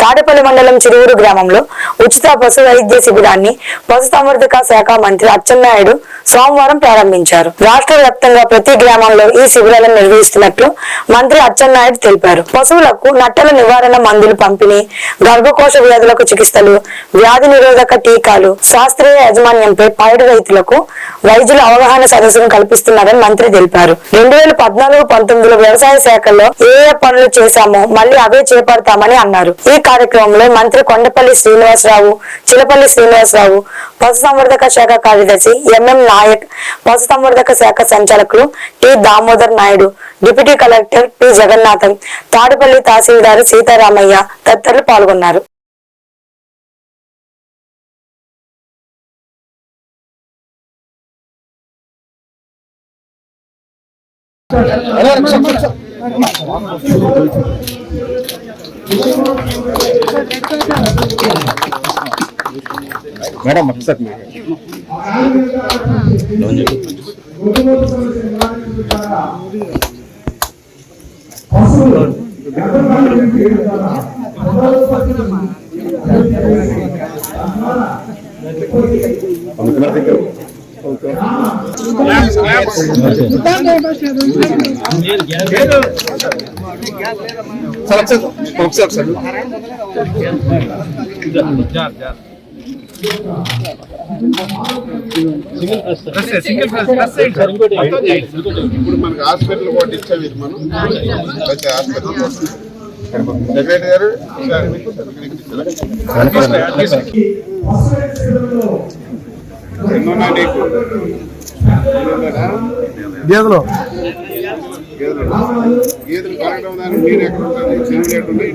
తాడేపల్లి మండలం చిరువురు గ్రామంలో ఉచిత పశు వైద్య శిబిరాన్ని పశుసంవర్ధక శాఖ మంత్రి అచ్చెన్నాయుడు సోమవారం ప్రారంభించారు. రాష్ట్ర వ్యాప్తంగా ప్రతి గ్రామంలో ఈ శిబిరాలను నిర్వహిస్తున్నట్లు మంత్రి అచ్చెన్నాయుడు తెలిపారు. పశువులకు నట్టల నివారణ మందులు పంపిణీ గర్భకోశ వ్యాధులకు చికిత్సలు వ్యాధి నిరోధక టీకాలు శాస్త్రీయ యాజమాన్యంపై పైడు రైతులకు వైద్యుల అవగాహన సదస్సును కల్పిస్తున్నారని మంత్రి తెలిపారు. రెండు వేల పద్నాలుగు పంతొమ్మిదిలో వ్యవసాయ శాఖలో ఏ ఏ పనులు చేశామో మళ్ళీ అవే చేపడతామని అన్నారు. ఈ కార్యక్రమంలో మంత్రి కొండపల్లి శ్రీనివాసరావు చిలపల్లి శ్రీనివాసరావు పశుసంవర్ధక శాఖ కార్యదర్శి ఎంఎం నాయక్ పశుసంవర్ధక శాఖ సంచాలకులు T Damodar Naidu deputy collector P. Jagannatham Tadupalli tahsildar Sitaramayya తదితరులు పాల్గొన్నారు. మేడం ఒకసారి సార్ ఒకసారి ఒకసారి ఇప్పుడు మనకి హాస్పిటల్ కూడా ఇచ్చాము ఇది మనం ప్రతి హాస్పిటల్ సెక్రటరీ గారు నీకు గేదెలు. గేదెలు దానికి మీరు ఎక్కడ ఉంటారు చెరువులు ఎక్కడ ఉన్నాయి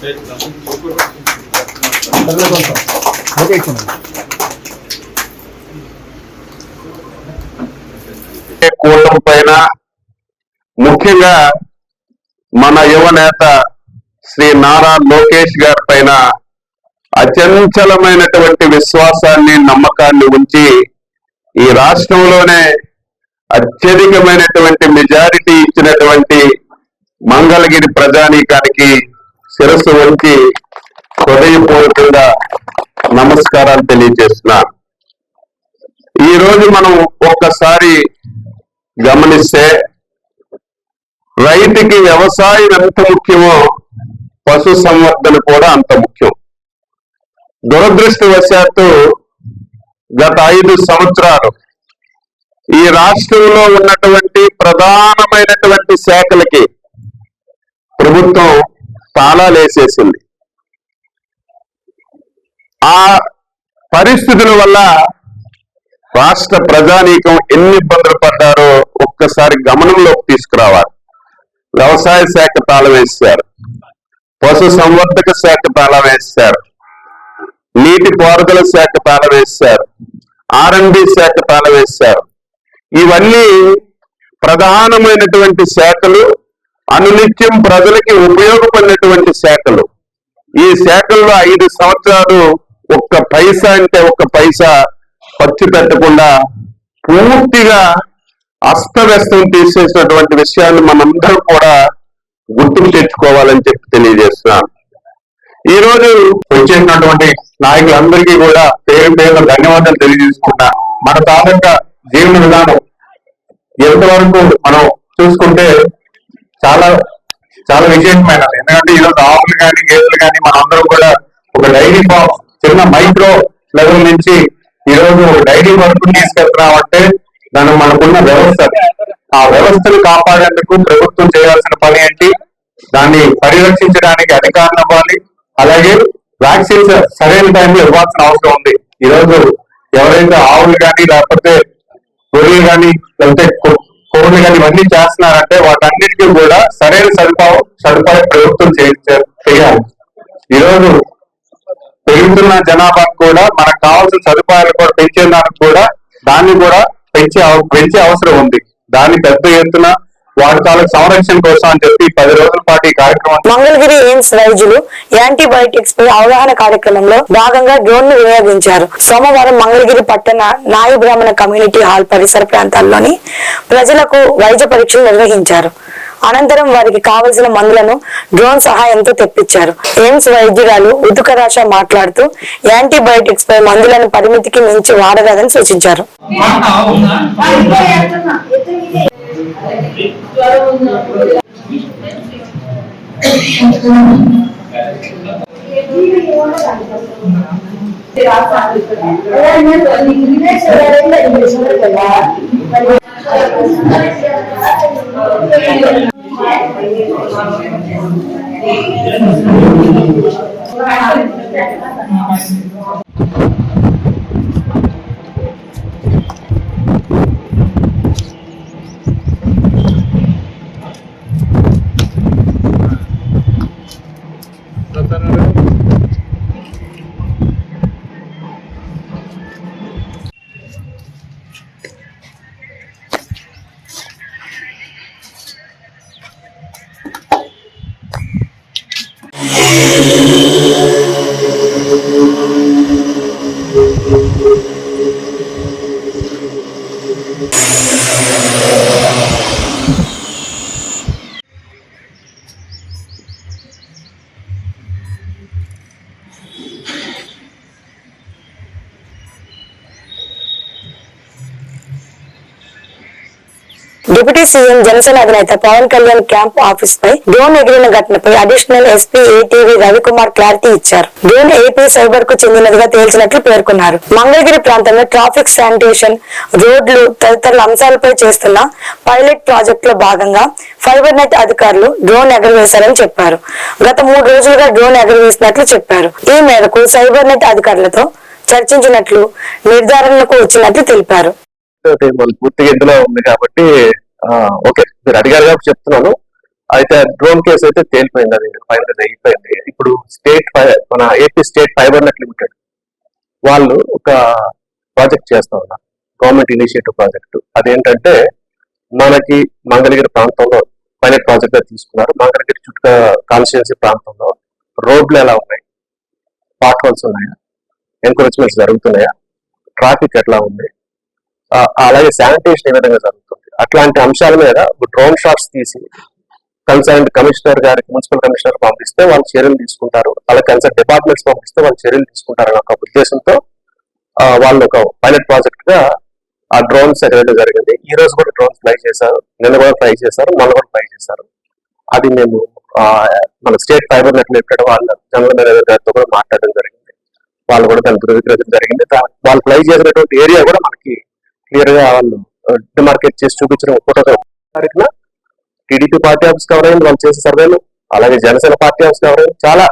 సెల్ చేద్దామా? ఓకే ఇచ్చాను కూటమి పైన ముఖ్యంగా మన యువ నేత శ్రీ నారా లోకేష్ గారి పైన అచంచలమైనటువంటి విశ్వాసాన్ని నమ్మకాన్ని ఉంచి ఈ రాష్ట్రంలోనే అత్యధికమైనటువంటి మెజారిటీ ఇచ్చినటువంటి మంగళగిరి ప్రజానీకానికి శిరస్సు వంచి హృదయపూర్వకంగా నమస్కారాలు తెలియజేస్తున్నాను ఈ రోజు మనం ఒక్కసారి గమనిస్తే రైతుకి వ్యవసాయం ఎంత ముఖ్యమో పశు సంవర్ధన కూడా అంత ముఖ్యం. దురదృష్టవశాత్తు గత ఐదు సంవత్సరాలు ఈ రాష్ట్రంలో ఉన్నటువంటి ప్రధానమైనటువంటి శాఖలకి ప్రభుత్వం తాళాలేసేసింది ఆ పరిస్థితుల వల్ల రాష్ట్ర ప్రజానీకం ఎన్ని ఇబ్బందులు పడ్డారో ఒక్కసారి గమనంలోకి తీసుకురావాలి. వ్యవసాయ శాఖ తాళం వేశారు. పశు సంవర్ధక శాఖ తాళం వేశారు. నీటి పారుదల శాఖ తాళం వేశారు. ఆర్ఎండి శాఖ తాళం వేశారు. ఇవన్నీ ప్రధానమైనటువంటి శాఖలు అనునిత్యం ప్రజలకి ఉపయోగపడినటువంటి శాఖలు. ఈ శాఖల్లో ఐదు సంవత్సరాలు ఒక్క పైసా అంటే ఒక్క పైసా ఖర్చు పెట్టకుండా పూర్తిగా అస్తవ్యస్తం తీసేసినటువంటి విషయాన్ని మనందరం కూడా గుర్తుకు తెచ్చుకోవాలని చెప్పి తెలియజేస్తున్నాను ఈ రోజు వచ్చేసినటువంటి నాయకులందరికీ కూడా పేరు పేరు ధన్యవాదాలు తెలియజేసుకున్నా మన తాలూకా జీవన విధానం ఎంతవరకు మనం చూసుకుంటే చాలా చాలా విశేషమైనది. ఎందుకంటే ఈరోజు ఆవులు కానీ గేదెలు కానీ మనందరం కూడా ఒక డైరీ ఫామ్ చిన్న మైక్రో లెవెల్ నుంచి ఈ రోజు ఒక డైరీ వరకు తీసుకెళ్తున్నామంటే దాని మనకున్న వ్యవస్థ ఆ వ్యవస్థను కాపాడేందుకు ప్రభుత్వం చేయాల్సిన పని ఏంటి? దాన్ని పరిరక్షించడానికి అధికారులు అవ్వాలి అలాగే వ్యాక్సిన్స్ సరైన టైంలో ఇవ్వాల్సిన అవసరం ఉంది. ఈ రోజు ఎవరైతే ఆవులు కానీ లేకపోతే గొర్రెలు కానీ లేకపోతే కో- కోళ్ళు కానీ ఇవన్నీ చేస్తున్నారంటే వాటన్నిటికీ కూడా సరైన సదుపాయం సదుపాయం ప్రభుత్వం చేయాలి. ఈరోజు పెరుగుతున్న జనాభాకు కూడా మనకు కావాల్సిన సదుపాయాలు కూడా పెంచేదానికి కూడా దాన్ని కూడా పెంచే పెంచే అవసరం ఉంది. దాన్ని పెద్ద ఎత్తున వాటి సంరక్షణ కోసం అని చెప్పి పది రోజుల పాటు ఈ కార్యక్రమం మంగళగిరి ఎయిమ్స్ వైద్యులు యాంటీబయాటిక్స్ పై అవగాహన కార్యక్రమంలో భాగంగా డ్రోన్ను వినియోగించారు. సోమవారం మంగళగిరి పట్టణ నాయ బ్రాహ్మణ కమ్యూనిటీ హాల్ పరిసర ప్రాంతాల్లోని ప్రజలకు వైద్య పరీక్షలు నిర్వహించారు. అనంతరం వారికి కావలసిన మందులను డ్రోన్ సహాయంతో తెప్పించారు. ఎయిమ్స్ వైద్యురాలు ఉతుకరాశ మాట్లాడుతూ యాంటీబయాటిక్స్ పై మందులను పరిమితికి మించి వాడరాదని సూచించారు. Thank you. you. AP CM Janasena అధినేత పవన్ కళ్యాణ్ క్యాంప్ ఆఫీస్ పై డ్రోన్ ఎగిరిన ఘటనపై additional SP ATV Ravikumar clarity ఇచ్చారు. డ్రోన్ ఏపీ సైబర్కు చెందినదిగా తేల్చినట్లు పేర్కొన్నారు. మంగళగిరి ప్రాంతంలో ట్రాఫిక్ శానిటేషన్ రోడ్లు తదితర అంశాలపై చేస్తున్న పైలట్ ప్రాజెక్ట్లో భాగంగా ఫైబర్ నెట్ అధికారులు డ్రోన్ ఎగరవేశారని చెప్పారు. గత మూడు రోజులుగా డ్రోన్ ఎగరవేసినట్లు చెప్పారు. ఈ మేరకు సైబర్ నెట్ అధికారులతో చర్చించినట్లు నిర్ధారణకు వచ్చినట్లు తెలిపారు. పూర్తిగా ఇందులో ఉంది కాబట్టి ఓకే. మీరు అడిగారు కాబట్టి చెప్తున్నాను. అయితే డ్రోన్ కేసు అయితే తేలిపోయింది అది. ఫైనల్ అయిపోయింది. ఇప్పుడు స్టేట్ మన AP state fibre net limited వాళ్ళు ఒక ప్రాజెక్ట్ చేస్తా ఉన్నారు. Government initiative project. అదేంటంటే మనకి మంగళగిరి ప్రాంతంలో పైలట్ ప్రాజెక్ట్గా తీసుకున్నారు. మంగళగిరి చుట్టూ కాన్స్టిట్యున్సీ ప్రాంతంలో రోడ్లు ఎలా ఉన్నాయి? పాట్ హోల్స్ ఉన్నాయా? ఎంకరేజ్మెంట్స్ జరుగుతున్నాయా? ట్రాఫిక్ ఎట్లా ఉంది? అలాగే శానిటేషన్ ఏ విధంగా జరుగుతుంది? అట్లాంటి అంశాల మీద డ్రోన్ షాట్స్ తీసి కన్సర్న్ కమిషనర్ గారికి మున్సిపల్ కమిషనర్ పంపిస్తే వాళ్ళు చర్యలు తీసుకుంటారు. అలాగే కన్సర్న్ డిపార్ట్మెంట్స్ పంపిస్తే వాళ్ళు చర్యలు తీసుకుంటారు అనే ఒక ఉద్దేశంతో వాళ్ళు ఒక పైలట్ ప్రాజెక్ట్గా ఆ డ్రోన్స్ ఎగరేయడం జరిగింది. ఈ రోజు కూడా డ్రోన్స్ ఫ్లై చేశారు. నిన్న కూడా ఫ్లై చేశారు. మొన్న కూడా ఫ్లై చేశారు. అది మేము మన స్టేట్ ఫైబర్ నెట్ లిమిటెడ్ వాళ్ళ జనరల్ మేనేజర్ గారితో కూడా మాట్లాడడం జరిగింది. వాళ్ళు కూడా దాన్ని ధృవీకరించడం జరిగింది. వాళ్ళు ఫ్లై చేసినటువంటి ఏరియా కూడా మనకి క్లియర్గా వాళ్ళు డిమార్కెట్ చేసి చూపించిన ఫోటో తారీఖున టీడీపీ పార్టీ ఆఫీస్ కవర్ అయింది వాళ్ళు చేసే సర్వేలు అలాగే జనసేన పార్టీ ఆఫీస్ కవర్ అయింది చాలా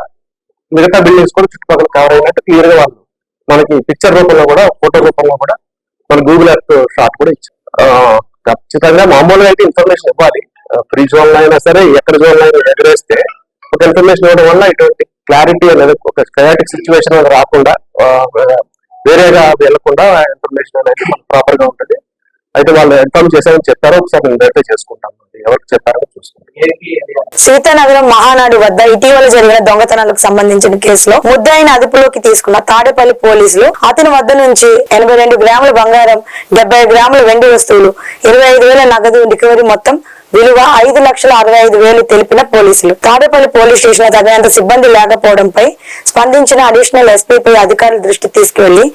మిగతా బిల్డింగ్స్ కూడా చుట్టుపక్కల కవర్ అయినట్టు క్లియర్గా వాళ్ళు మనకి పిక్చర్ రూపంలో కూడా ఫోటో రూపంలో కూడా మన గూగుల్ యాప్ షాట్ కూడా ఇచ్చారు. ఖచ్చితంగా మామూలుగా అయితే ఇన్ఫర్మేషన్ ఇవ్వాలి. ఫ్రీ జోన్లో అయినా సరే ఎక్కడ జోన్లో అయినా ఎగరేస్తే ఒక ఇన్ఫర్మేషన్ ఇవ్వడం వల్ల ఇటువంటి క్లారిటీ అనేది ఒక కయాటిక్ సిచ్యువేషన్ అనేది రాకుండా వేరేగా వెళ్ళకుండా ఇన్ఫర్మేషన్ అనేది మనకు ప్రాపర్గా ఉంటుంది. అయితే వాళ్ళు ఇన్ఫార్మ్ చేశారని చెప్పారో. ఒకసారి నేను చేసుకుంటాం. చేసుకుంటాను ఎవరికి చెప్పారో చూసుకుంటాం. సీతానగరం మహానాడు వద్ద ఇటీవల జరిగిన దొంగతనాలకు సంబంధించిన కేసులో ముద్దాయిని అదుపులోకి తీసుకున్న తాడేపల్లి పోలీసులు అతని వద్ద నుంచి ఎనభై రెండు గ్రాముల బంగారం డెబ్బై గ్రాముల వెండి వస్తువులు ఇరవై ఐదు వేల నగదు రికవరీ మొత్తం విలువ ఐదు లక్షల అరవై ఐదు వేలు తెలిపిన పోలీసులు. తాడేపల్లి పోలీస్ స్టేషన్లో తగినంత సిబ్బంది లేకపోవడంపై స్పందించిన అడిషనల్ ఎస్పీపై అధికారుల దృష్టి తీసుకువెళ్ళి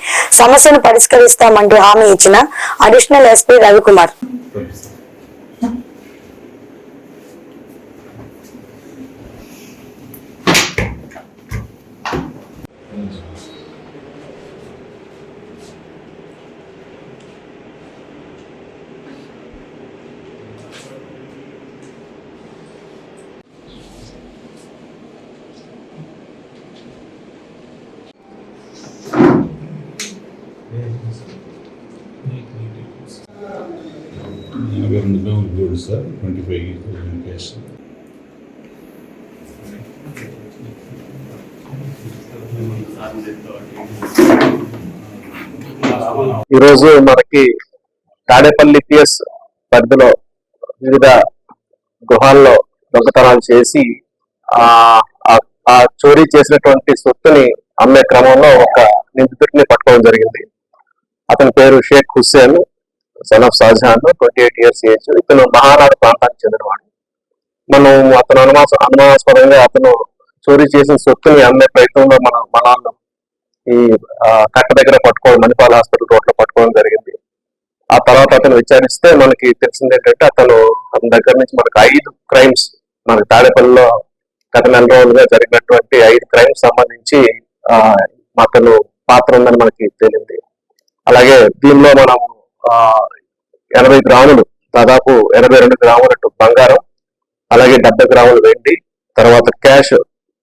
సమస్యను పరిష్కరిస్తామంటూ హామీ ఇచ్చిన అడిషనల్ ఎస్పీ రవికుమార్ ఎనభై రెండు గ్రాములు sir twenty five thousand cash ఈరోజు మనకి తాడేపల్లి పిఎస్ పరిధిలో వివిధ గృహాల్లో దొంగతనాలు చేసి ఆ ఆ చోరీ చేసినటువంటి సొత్తుని అమ్మే క్రమంలో ఒక నిందితుడిని పట్టుకోవడం జరిగింది. అతని పేరు Shaik Hussain. Son of Shahjahan twenty eight years age ఇతను మహానాడు ప్రాంతానికి చెందినవాడు. మనం అతను అనుమాస అనుమానాస్పదంగా అతను చోరీ చేసిన సొత్తుని అమ్మే ప్రయత్నంలో మన మన ఈ కట్ట దగ్గర పట్టుకోవడం మణిపాల్ హాస్పిటల్ రోడ్లో పట్టుకోవడం జరిగింది. ఆ తర్వాత అతను విచారిస్తే మనకి తెలిసింది ఏంటంటే అతను అతని దగ్గర నుంచి మనకు ఐదు క్రైమ్స్ మనకి తాడేపల్లిలో గత నెల రోజులుగా జరిగినటువంటి ఐదు క్రైమ్స్ సంబంధించి ఆ, అతను పాత్ర ఉందని మనకి తేలింది. అలాగే దీనిలో మనం ఎనభై గ్రాములు దాదాపు ఎనభై రెండు గ్రాముల బంగారం అలాగే డెబ్బై గ్రాములు వెండి తర్వాత క్యాష్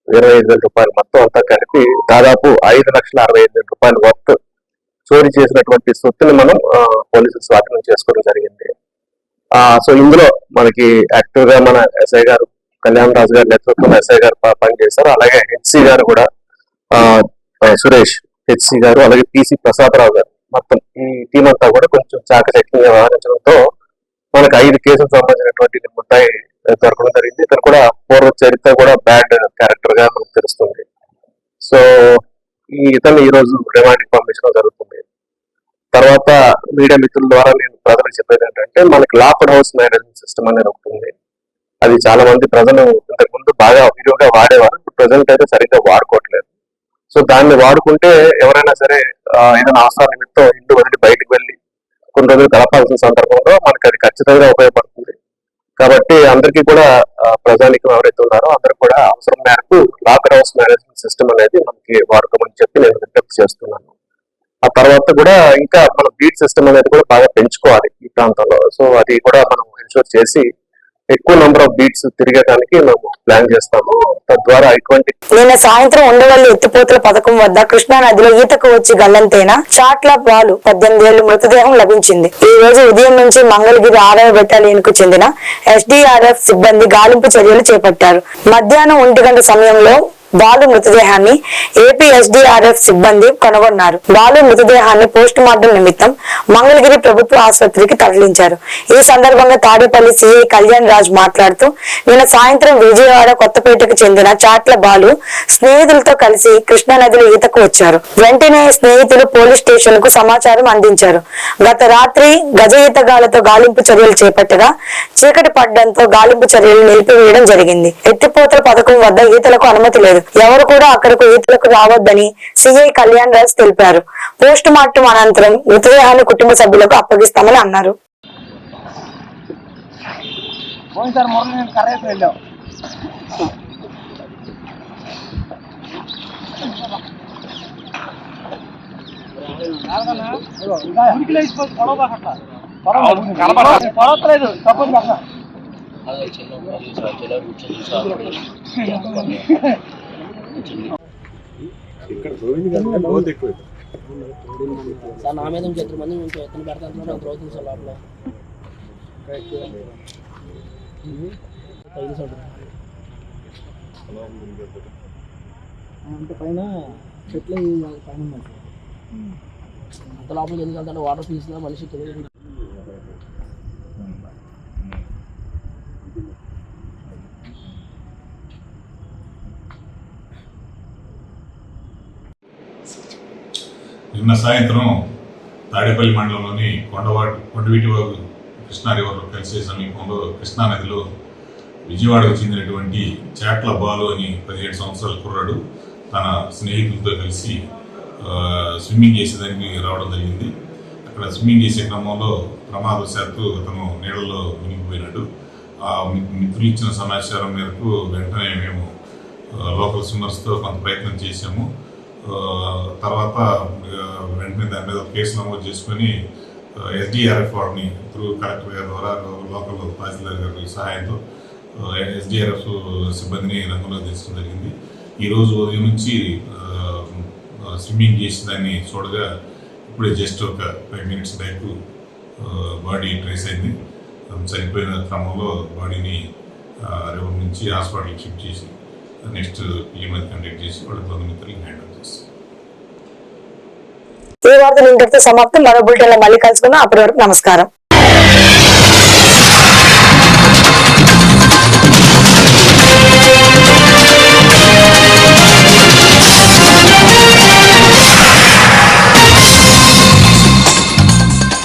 ఇరవై ఐదు వేల రూపాయలు మొత్తం అంతా కలిపి దాదాపు ఐదు లక్షల అరవై ఐదు వేల రూపాయల వర్త్ చోరీ చేసినటువంటి సొత్తుని మనం పోలీసులు స్వాధీనం చేసుకోవడం జరిగింది. ఆ సో ఇందులో మనకి యాక్టివ్గా మన ఎస్ఐ గారు కళ్యాణ్ రాజు గారి నేతృత్వంలో ఎస్ఐ గారు పనిచేశారు. అలాగే హెచ్సి గారు కూడా ఆ, సురేష్ హెచ్సి గారు అలాగే పిసి ప్రసాదరావు గారు మొత్తం ఈ టీం అంతా కూడా కొంచెం చాకచక్యంగా వ్యవహరించడంతో మనకు ఐదు కేసులు సంబంధించినటువంటి ముద్దాయి దొరకడం జరిగింది. ఇతను కూడా పూర్వ చరిత్ర కూడా బ్యాడ్ క్యారెక్టర్గా మనకు తెలుస్తుంది. సో ఈ ఇతను ఈ రోజు రిమాండ్ పంపించడం జరుగుతుంది. తర్వాత మీడియా మిత్రుల ద్వారా నేను ప్రజలకు చెప్పేది ఏంటంటే మనకి లాక్డ్ హౌస్ మేనేజ్మెంట్ సిస్టమ్ అనేది ఒకటి ఉంది. అది చాలా మంది ప్రజలు ఇంతకు ముందు బాగా విరివిగా వాడేవారు. ప్రజెంట్ అయితే సరిగ్గా వాడుకోవట్లేదు. సో దాన్ని వాడుకుంటే ఎవరైనా సరే ఏదైనా అవసరం నిమిత్తం ఇంటి వదిలి బయటకు వెళ్ళి కొన్ని రోజులు గడపాల్సిన సందర్భంలో మనకి అది ఖచ్చితంగా ఉపయోగపడుతుంది. కాబట్టి అందరికీ కూడా ప్రజానికి ప్రజానికం ఎవరైతే ఉన్నారో అందరూ కూడా అవసరం మేరకు లాకర్ హౌస్ మేనేజ్మెంట్ సిస్టమ్ అనేది మనకి వాడుకోమని చెప్పి నేను విజ్ఞప్తి చేస్తున్నాను. ఆ తర్వాత కూడా ఇంకా మన బీట్ సిస్టమ్ అనేది కూడా బాగా పెంచుకోవాలి ఈ ప్రాంతంలో. సో అది కూడా మనం ఇన్షూర్ చేసి ఎక్కువ నంబర్ ఆఫ్ బీట్స్ తిరిగేదానికి మేము ప్లాన్ చేస్తాము. తద్వారా ఇటువంటి నిన్న సాయంత్రం ఉండవల్లి ఎత్తిపోతల పథకం వద్ద కృష్ణా నదిలో ఈతకు వచ్చి గల్లంతైన? చాట్ల పాలు పద్దెనిమిది ఏళ్ళ మృతదేహం లభించింది. ఈ రోజు ఉదయం నుంచి మంగళగిరి ఆదాయ బెటాలియన్కు చెందిన ఎస్డీఆర్ఎఫ్ సిబ్బంది గాలింపు చర్యలు చేపట్టారు. మధ్యాహ్నం ఒంటి గంట సమయంలో బాలు మృతదేహాన్ని ఏపీ ఎస్డీఆర్ఎఫ్ సిబ్బంది కనుగొన్నారు. బాలు మృతదేహాన్ని పోస్ట్ మార్టం నిమిత్తం మంగళగిరి ప్రభుత్వ ఆసుపత్రికి తరలించారు. ఈ సందర్భంగా తాడేపల్లి సిఐ కళ్యాణ్ రాజ్ మాట్లాడుతూ నిన్న సాయంత్రం విజయవాడ కొత్తపేటకు చెందిన చాట్ల బాలు స్నేహితులతో కలిసి కృష్ణానదిలో ఈతకు వచ్చారు. వెంటనే స్నేహితులు పోలీస్ స్టేషన్కు సమాచారం అందించారు. గత రాత్రి గజ ఈతగాలతో గాలింపు చర్యలు చేపట్టగా చీకటి పడడంతో గాలింపు చర్యలు నిలిపివేయడం జరిగింది. ఎత్తిపోతల పథకం వద్ద ఈతలకు అనుమతి లేదు. ఎవరు కూడా అక్కడకు ఈతలకు రావద్దని సిఐ కళ్యాణ్ రాజ్ తెలిపారు. పోస్ట్ మార్టం అనంతరం మృతదేహాన్ని కుటుంబ సభ్యులకు అప్పగిస్తామని అన్నారు. సార్ నా మీద ఇంకెత్తు మంది నుంచి ఎత్తున పెడతాను ఒక రోజు సార్ లోపల. అంత పైన చెట్లు పైన. అంత లోపలికి ఎందుకు వెళ్తాడు వాటర్ తీసినా మనిషి తెలియదు నిన్న సాయంత్రం తాడేపల్లి మండలంలోని కొండవాటి కొండవీటి వాగు కృష్ణా రివర్ కలిసే సమీపంలో కృష్ణా నదిలో విజయవాడకు చెందినటువంటి చాట్ల బాలు అని పదిహేడు సంవత్సరాల కుర్రాడు తన స్నేహితులతో కలిసి స్విమ్మింగ్ చేసేదానికి రావడం జరిగింది. అక్కడ స్విమ్మింగ్ చేసే క్రమంలో ప్రమాదవశాత్తు అతను నీళ్ళలో మునిగిపోయినాడు. ఆ మిత్రులు ఇచ్చిన సమాచారం మేరకు వెంటనే మేము లోకల్ స్విమ్మర్స్తో కొంత ప్రయత్నం చేశాము. తర్వాత వెంటనే దాని మీద కేసు నమోదు చేసుకొని ఎస్డిఆర్ఎఫ్ వారిని త్రూ కలెక్టర్ గారి ద్వారా లోకల్ తహసీల్దార్ గారి సహాయంతో ఎస్డిఆర్ఎఫ్ సిబ్బందిని రంగంలో తీసుకోవడం జరిగింది. ఈరోజు ఉదయం నుంచి స్విమ్మింగ్ చేసి దాన్ని చూడగా ఇప్పుడే జస్ట్ ఒక five minutes back body trace అయింది. చనిపోయిన క్రమంలో బాడీని రివర్ నుంచి హాస్పిటల్కి షిఫ్ట్ చేసి నెక్స్ట్ ఈమెయిల్ కండక్ట్ చేసి వాళ్ళ బంధుమిత్రులకు హ్యాండ్ ఓవర్ చేస్తాం. ఈ వార్తలు ఇంతటితో సమాప్తం. మరో బులెటిన్ మళ్ళీ కలుసుకుందాం. అప్పటి వరకు నమస్కారం.